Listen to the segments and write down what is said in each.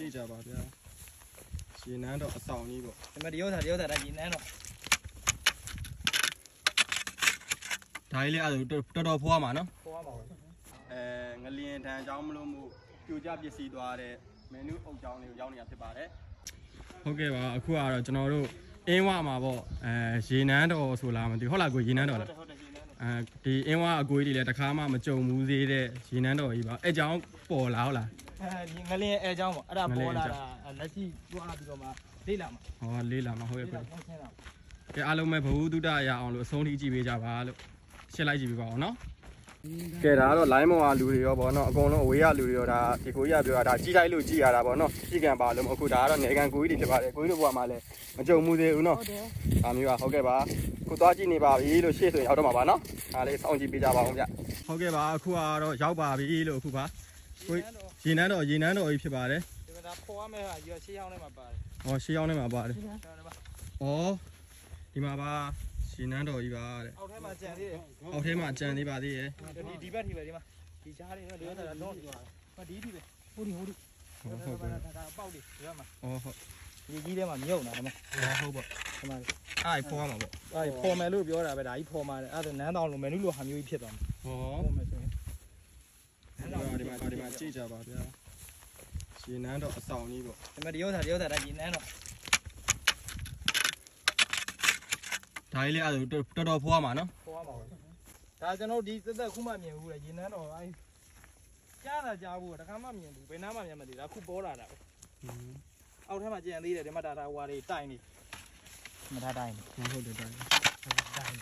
ကြည့်ကြပါဗျာရေနန်းတော့အဆောင်ကြီးပေါ့ဒီမှာဒီဥစ္စာဒီဥစ္စာဒါရင်းနှန်းတော့ဒါကြီးလေးအဲ့ဒါတော်တော်ဖွားမှာနော်ပေါ်ရမှာပေါ့အဲငလျင်တန်အကြောင်းမလို့မို့ပြိုကျပစ္စည်းသွားတဲ့မန်နူးအုပ်ကြောင်းလေးကိုရောက်နေတာဖြစ်ပါတယ်ဟုတ်ကဲ့ပါအခုကတော့ကျွန်တော်တို့အင်းဝမှာပေါ့အဲရေနန်းတော်ဆိုလားမသိဘူးဟုတ်လားကိုရေနန်းတော်လားဟုတ်တယ်ရင်းနှန်းတော့အဲဒီအင်းဝအကွေးတွေလည်းတစ်ခါမှမကြုံဘူးသေးတဲ့ရေနန်းတော်ကြီးပါအဲကြောင်းပေါ်လာဟုတ်လား အဲဒီငလင်းအဲအကြောင်းပေါ့အဲ့ဒါပေါ်လာတာလက်ရှိသွားပြီးတော့မှလေးလာမှာဟောလေးလာမှာဟုတ်လေးရဲ့လာကွပုံစံတော့ကဲအားလုံးပဲဘဝတုဒ္ဒရအောင်လို့အဆုံးထိကြည့်ပေးကြပါလို့ရှင်းလိုက်ကြည့်ပေးပါအောင်နော်ကဲဒါကတော့ line မောင်ကလူတွေရောဗောနော်အကုန်လုံးအဝေးကလူတွေရောဒါဒီကိုကြီးကပြောတာဒါကြီးလိုက်လို့ကြီးရတာဗောနော်ကြီးကံပါလို့အခုဒါကတော့နေကံကိုကြီးတွေဖြစ်ပါတယ်ကိုကြီးတို့ဘဝမှာလည်းမကြုံမှုသေးဘူးနော်ဟုတ်တယ်အားမျိုးပါဟုတ်ကဲ့ပါခုသွားကြည့်နေပါပြီလို့ရှေ့ဆိုရင်ရောက်တော့မှာပါနော်အားလေးစောင့်ကြည့်ပေးကြပါအောင်ဗျဟုတ်ကဲ့ပါအခုကတော့ရောက်ပါပြီလို့အခုပါကို ရေနန်းတော်ရေနန်းတော်ကြီးဖြစ်ပါတယ်ဒီမှာဒါပေါ်ရမယ့်ဟာရွှေရှေးအောင်ထဲမှာပါတယ်ဟောရှေးရောက်နေမှာပါတယ်ဟုတ်တယ်ပါဩဒီမှာပါရေနန်းတော်ကြီးပါတဲ့အောက်ထဲမှာကြံသေးတယ်အောက်ထဲမှာကြံသေးပါသေးရဲ့ဒီဒီဘက်ထိပဲဒီမှာဒီချားလေးတော့ဒီဥစ္စာတော့ဒီပါဟောဒီထိပဲဟိုဒီဟိုဒီဟုတ်ဟုတ်ကဲ့ဒါပေါက်လေးဒီဘက်မှာဩဟုတ်ဒီကြီးထဲမှာမြုပ်နေတာဒီမှာဟုတ်ပါဒီမှာအဲ့ဖော်ရမှာပေါ့အဲ့ဖော်မယ်လို့ပြောတာပဲဒါကြီးဖော်မှာတယ်အဲ့ဒါနန်းတောင်လိုမယ်နုလိုဟာမျိုးကြီးဖြစ်သွားမှာဟောဖော်မယ်ဆို ရင်ဒီမှာဒီမှာဒီမှာကြည့်ကြပါဗျာရေနန်းတော့အဆောင်ကြီးပေါ့ဒီမှာဒီဥစ္စာဒီဥစ္စာဒါရင်းနှန်းတော့ဒါကြီးလေးအဲ့ဒါတော်တော်ဖွားမှာနော်ဖော်ရမှာပဲဒါကျွန်တော်ဒီသက်သက်ခုမှမြင်ဘူးလေရင်းနှန်းတော့အဲ့ကြားတာကြားဘူးတခါမှမြင်ဘူးဘယ်နားမှမြင်မသိဒါခုပေါ်လာတာပဲအောက်ထဲမှာကြံသေးတယ်ဒီမှာဒါဒါဟွာတွေတိုင်နေမထားတိုင်နေဟုတ်တယ်တိုင်းတိုင်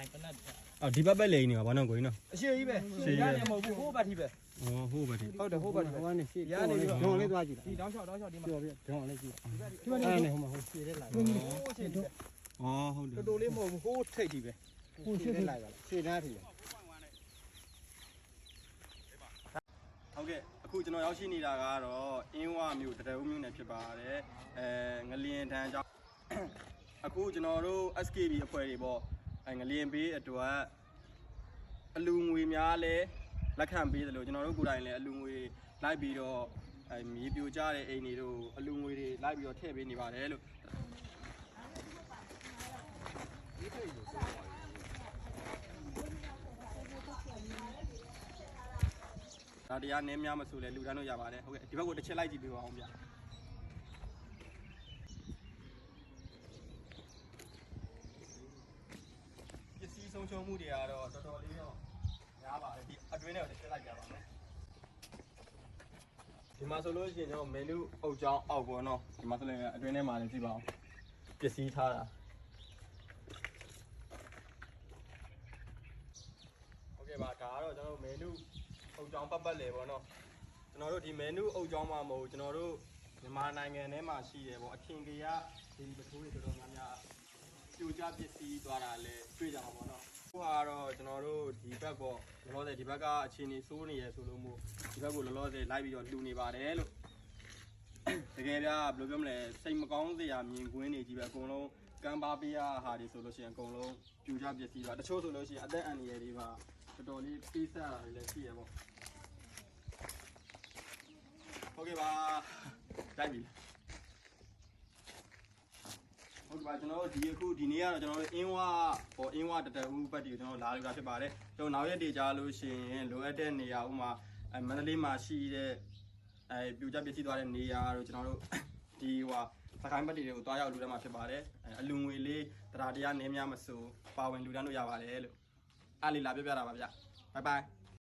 တိုင်ပနတ်အော်ဒီဘက်ပဲလိန်နေပါဘာနော်ကိုကြီးနော်အရှိကြီးပဲအရှိကြီးပဲရနေမဟုတ်ဘူးဟိုးဘက်ထိပဲဩဟုတ်ပါဒီဟုတ်တယ်ဟိုးဘက်ထိပဲဟိုကနေရှေ့ရနေပြီဒေါင်းလေးသွားကြည့်တာဒီတောင်းလျှောက်တောင်းလျှောက်ဒီမှာပြောပြဒေါင်းလေးကြည့်ဒီမှာအဲ့နေဒါနဲ့ဟိုမှာဟိုဖြည့်တဲ့လိုက်ဟိုးရှင်းတယ်ဩဟုတ်တယ်တော်တော်လေးမဟုတ်ဘူးဟိုးထိတ်ကြီးပဲဟိုရှေ့လိုက်ပါလားရှေ့သားထီဟုတ်ကဲ့အခုကျွန်တော်ရောက်ရှိနေတာကတော့အင်းဝမြို့တရဦးမြို့နယ်ဖြစ်ပါတယ်အဲငလျင်တန်းကြောင့်အခုကျွန်တော်တို့ SKB အဖွဲ့တွေပေါ့အဲ ငလျင်ပေးအတွက်အလူငွေများလဲလက်ခံပေးတယ်လို့ကျွန်တော်တို့ကိုယ်တိုင်လည်းအလူငွေလိုက်ပြီးတော့အဲမြေပြိုကျတဲ့အိမ်တွေတို့အလူငွေတွေလိုက်ပြီးတော့ထည့်ပေးနေပါတယ်လို့ဒါတရားနည်းများမဆိုလဲလူတန်းတို့ရပါတယ်ဟုတ်ကဲ့ဒီဘက်ကိုတစ်ချက်လိုက်ကြည့်ပေးပါအောင်ဗျပစ္စည်း ဆုံးရှုံးမှုတွေကတော့တော်တော်လေးတော့များပါတယ်ဒီအတွင်းထဲကိုတစ်ချက်လိုက်ကြပါမယ်ဒီမှာဆိုလို့ရှိရင်ကျွန်တော်မနူအုပ်ချောင်းအောက်ပေါ့နော်ဒီမှာဆိုလည်းအတွင်းထဲမှာလည်းကြည့်ပါအောင်ပစ္စည်းထားတာဟုတ်ကဲ့ပါဒါကတော့ကျွန်တော်တို့မနူအုပ်ချောင်းပတ်ပတ်လေပေါ့နော်ကျွန်တော်တို့ဒီမနူအုပ်ချောင်းမှာမဟုတ်ဘူးကျွန်တော်တို့မြန်မာနိုင်ငံထဲမှာရှိတယ်ပေါ့အချင်းကြီးကဒီပထိုးတွေတော်တော်များများပြိုကျပစ္စည်းသွားတာလည်းတွေ့ကြမှာပေါ့နော် ဟိုကတော့ကျွန်တော်တို့ဒီဘက်ပေါ့လောလောဆယ်ဒီဘက်ကအခြေအနေစိုးနေရဆိုလို့မို့ဒီဘက်ကိုလောလောဆယ်လိုက်ပြီးတော့လူနေပါတယ်လို့တကယ်ဗျာဘယ်လိုပြောမလဲစိတ်မကောင်းစရာမြင်ကွင်းနေကြီးပဲအကုန်လုံးကမ်းပါပေးရဟာတွေဆိုလို့ရှိရင်အကုန်လုံးပြူကြပစ္စည်းပါတချို့ဆိုလို့ရှိရင်အသက်အန္တရာယ်တွေပါတော်တော်လေးပေးဆက်ရတာတွေလည်းရှိရပေါ့ဟုတ်ကဲ့ပါတိုက်ပြီဟုတ်ကဲ့ ပါကျွန်တော်တို့ဒီအခုဒီနေ့ကတော့ကျွန်တော်တို့အင်းဝဟိုအင်းဝတတဦးဘက်တီကိုကျွန်တော်လာလို့တာဖြစ်ပါတယ်ကျွန်တော်နောက်ရက်တွေကြားလို့ရှိရင်လိုအပ်တဲ့နေရာဥမာအဲမန္တလေးမှာရှိတဲ့အဲပြူကြပစ္စည်းသွားတဲ့နေရာတို့ကျွန်တော်တို့ဒီဟိုဟာစကိုင်းပတ်တီတွေကိုတွားရောက်လူတန်းမှာဖြစ်ပါတယ်အဲအလူငွေလေးတရားတရားနည်းများမစိုးပါဝင်လူတန်းတို့ရပါတယ်လို့အားလေးလာပြပြတာပါဗျဘိုင်ဘိုင်